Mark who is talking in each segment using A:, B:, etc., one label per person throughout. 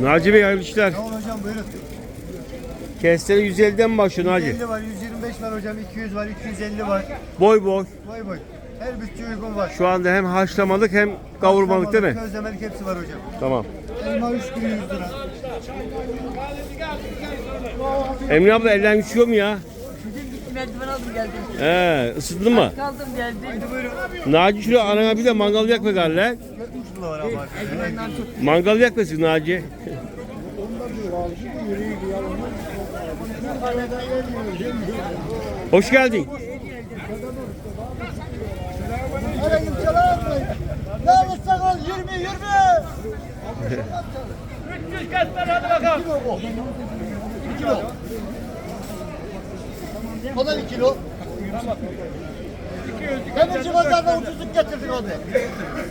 A: Naci Bey hayırlı işler.
B: Sağ ol hocam buyurun.
A: Kestene 150'den başlıyor Naci.
B: 150 var, 125 var hocam, 200 var, 250 var.
A: Boy boy.
B: Boy boy. Her bütçe uygun var.
A: Şu anda hem haşlamalık hem kavurmalık değil mi?
B: Közlemelik hepsi var hocam.
A: Tamam.
B: Elma 3 kilo 100 lira.
A: Emine abla elden düşüyor mu ya?
C: Merdiven aldım geldim.
A: He, ısıtlı mı?
C: Kaldım geldim.
A: Naci şuraya anana bir de mangal yakma galiba.
B: 3 kilo var abi.
C: Eldivenden tut.
A: Mangal yakmasın Naci. Hoş geldin.
B: Aleykümselam. Ne alırsan al 20 20.
D: 300 kaslar hadi bakalım.
B: Bir kilo. O da bir kilo. Demirci pazarda ucuzluk getirdik abi.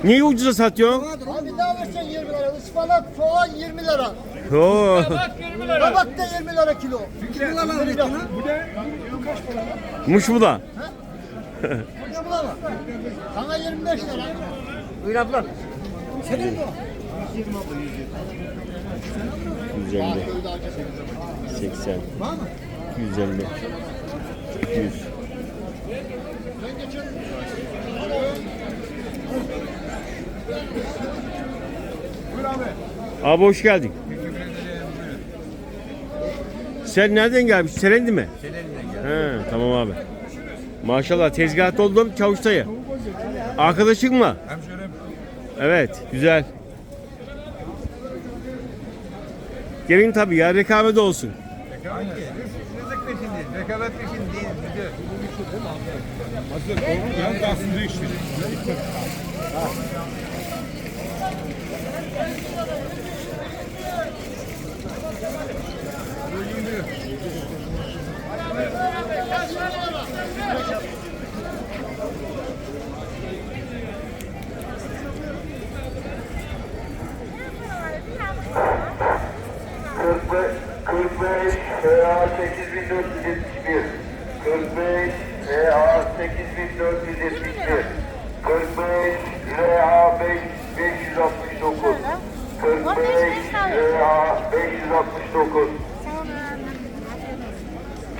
A: Niye ucuza satıyorsun?
B: Abi ne alırsan 20 lira. Ispanak, soğan 20 lira.
A: Oo.
D: Bak 20 lira.
B: Kabak da 20 lira kilo.
A: Muş bu da.
B: Şu buna bak. Sana 25 lira.
C: Buyur ablam.
A: 150, 80, 150, 100. Abi hoş geldin. Sen nereden gelmiş? Serendi mi? Serendi'den He, tamam abi. Maşallah tezgahta oldum Çavuştayı. Arkadaşın mı?
D: Hemşerim.
A: Evet, güzel. Gelin tabii ya rekabet olsun.
D: Hangi? rekabet peşindeyiz. Rekabet peşindeyiz. Gidiyor. Hazır. Doğru. Yan dansında işin.
E: Ha. 45 EA 8471 45 EA 8471 45 EA 569 45 EA 569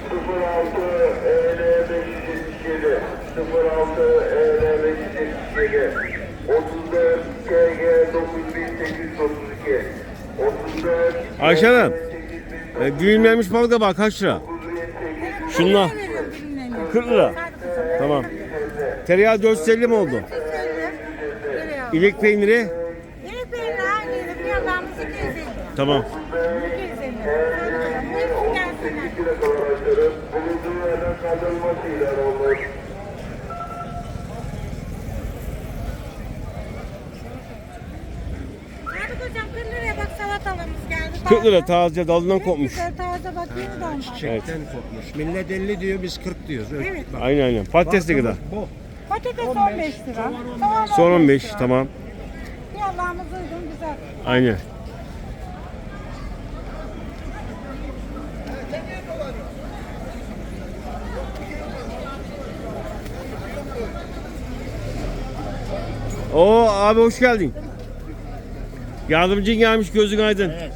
E: 06 EL 577 06 EL 577 34 KG 9832 34
A: Ayşe Hanım e, dilimlenmiş balık da bak kaç lira? Şunlar 40 lira. Tamam. Tereyağı 450 mi oldu? İlik peyniri
F: İlk peyniri aynıydı. Bir yalanımız 250.
A: tamam.
F: 250. Buyurun gelsinler. 40
A: lira taze dalından kopmuş.
F: Taze bak yeni dolmuş.
A: Evet.
B: kopmuş. Millet 50 diyor biz 40 diyoruz.
F: Evet.
A: Aynen aynen. Patates ne kadar?
B: Bu.
F: Patates 15 lira. Soğan
A: Son 15
F: lira.
A: tamam.
F: Bir Allah'ımız uygun güzel.
A: Aynen. Oo abi hoş geldin. Yardımcın gelmiş gözün aydın.
C: Evet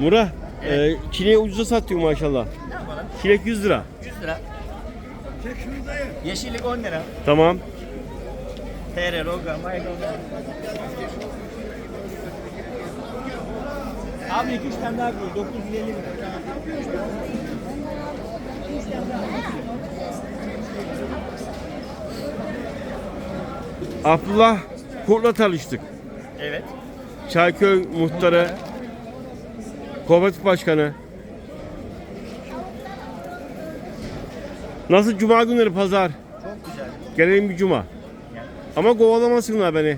C: evet.
A: Mura, e, çileği ucuza satıyor maşallah.
C: Ne yapalım?
A: Çilek 100 lira.
C: 100 lira. Yeşillik 10 lira.
A: Tamam.
C: TR, roga, maydanoz. Abi 2-3 tane daha koy. 950 lira.
A: Abdullah Kurt'la tanıştık.
C: Evet.
A: Çayköy muhtarı, kooperatif başkanı. Nasıl cuma günleri pazar?
C: Çok güzel.
A: Gelelim bir cuma. Ama kovalamasınlar beni.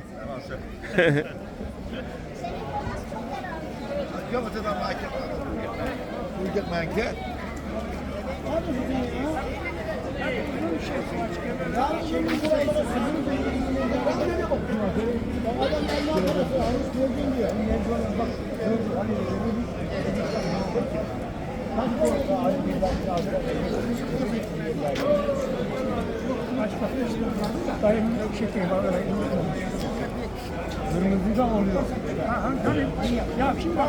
B: Yok öteden market. Uygun market.
G: Dayım şeker var öyle. Kırmızı da oluyor. Ha, ha, tabii. Ya şimdi bak.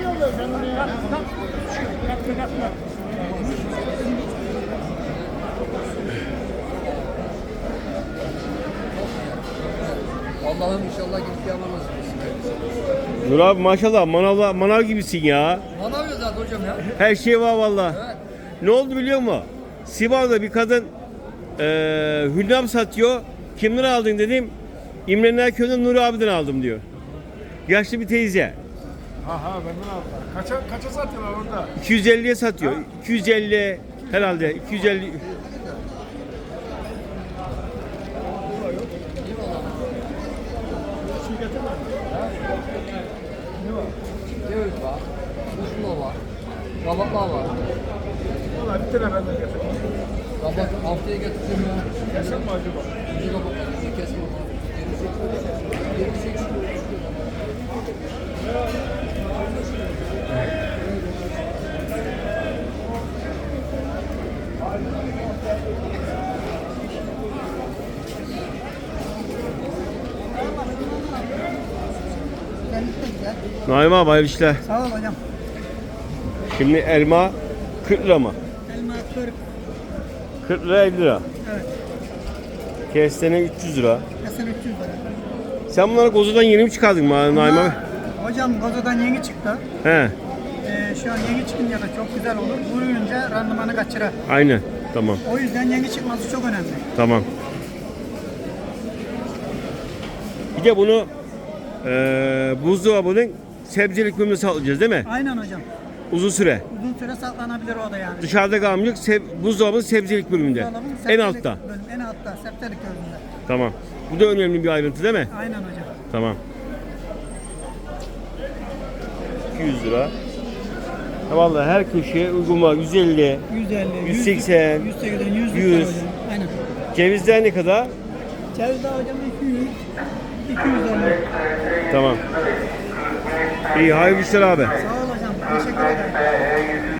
G: Ne oluyor sen onu ya? Yapma yapma.
H: Allah'ım inşallah gidip yapamaz.
A: Nur abi maşallah manavla, manav gibisin ya.
H: Manav ya zaten hocam ya.
A: Her şey var valla.
H: Evet.
A: Ne oldu biliyor musun? Sivas'ta bir kadın eee hünnap satıyor. Kimden aldın dedim. İmrenler Köyü'nden Nuri abiden aldım diyor. Yaşlı bir teyze.
D: Ha ha benden aldılar. Kaça, kaça satıyorlar orada?
A: 250'ye satıyor. 250 herhalde 250
H: Ceviz var. Kuşlu var. Kabaklar var.
D: Valla bir tane benden getir.
H: Kabak haftaya getirdim ya.
D: Kesin mi acaba?
H: Kuzu kabaklar. Kuzu kesme.
A: Naim abi hayırlı işler.
G: Sağ ol hocam.
A: Şimdi elma 40 lira mı?
G: Elma 40.
A: 40 lira 50 lira.
G: Evet.
A: Kestene 300 lira.
G: Kesen 300 lira.
A: Sen bunları kozudan yeni mi çıkardın Naim abi?
G: Hocam Gozo'dan yeni çıktı.
A: He,
G: Ee, şu an yeni çıkınca da çok güzel olur. Vuruyunca randımanı kaçırır.
A: aynen. Tamam,
G: O yüzden yeni çıkması çok önemli.
A: tamam. Bir de bunu eee buzdolabının sebzelik bölümüne saklayacağız değil mi?
G: Aynen hocam.
A: Uzun süre.
G: Uzun süre saklanabilir o da yani.
A: Dışarıda kalmayacak, seb buzdolabının sebzelik bölümünde.
G: Buzdolabının
A: En
G: septelik
A: altta.
G: Bölüm, en altta. Septelik bölümünde.
A: Tamam. Bu da önemli bir ayrıntı değil mi?
G: Aynen hocam.
A: Tamam. 200 lira. Ha vallahi her köşeye uygun var. 150.
G: 150,
A: 180,
G: 180, 100
A: 100.
G: hocam. Aynen.
A: Cevizler ne kadar?
G: Ceviz daha hocam 200, 250.
A: Tamam. İyi hayırlı işler abi.
G: Sağ ol hocam. Teşekkür ederim.